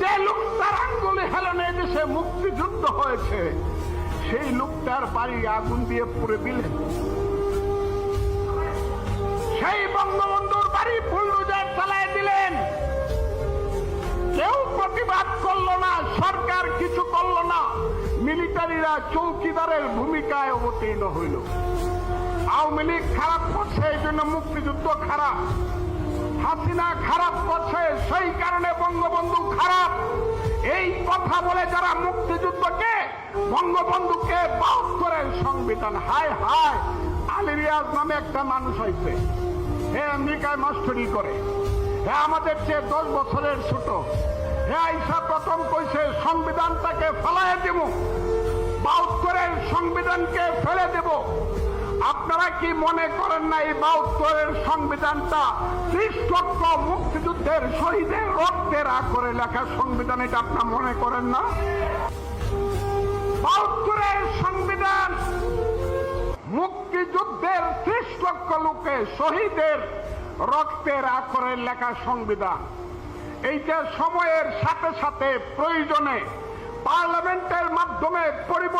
যে লোকটার আঙ্গুলে হেলনে দেশে মুক্তিযুদ্ধ হয়েছে, সেই লোকটার বাড়ি আগুন দিয়ে পুড়ে দিলেন সেই বঙ্গবন্ধুর বাড়ি বুলডোজার চালায় দিলেন। কেউ প্রতিবাদ করল না, সরকার কিছু করল না, মিলিটারিরা চৌকিদারের ভূমিকায় অবতীর্ণ হইল। আওয়ামী লীগ খারাপ করছে, এই জন্য মুক্তিযুদ্ধ খারাপ। হাসিনা খারাপ করছে, সেই কারণে বঙ্গবন্ধু কথা বলে যারা মুক্তিযুদ্ধকে, বঙ্গবন্ধুকে বাস করেন সংবিধান, হায় হায়, আলী রিয়াজ নামে একটা মানুষ হয়েছে। হে আমেরিকায় মাস্টরি করে। হে আমাদের চেয়ে দশ বছরের ছোট। হে আইসা প্রথম কইছে, সংবিধানটাকে ফেলায় দেব। বাহাত্তরের সংবিধানকে ফেলে দেব। আপনারা কি মনে করেন না এই বাহাত্তরের সংবিধানটা ত্রিশ লক্ষ মুক্তিযুদ্ধের শহীদের রক্তের করে লেখা সংবিধান এটা আপনার মনে করেন না? বাহাত্তরের সংবিধান মুক্তিযুদ্ধের ত্রিশ লক্ষ লোকে শহীদের রক্তের আখরে লেখা সংবিধান। এইটা সময়ের সাথে সাথে প্রয়োজনে পার্লামেন্টের মাধ্যমে পরিবর্তন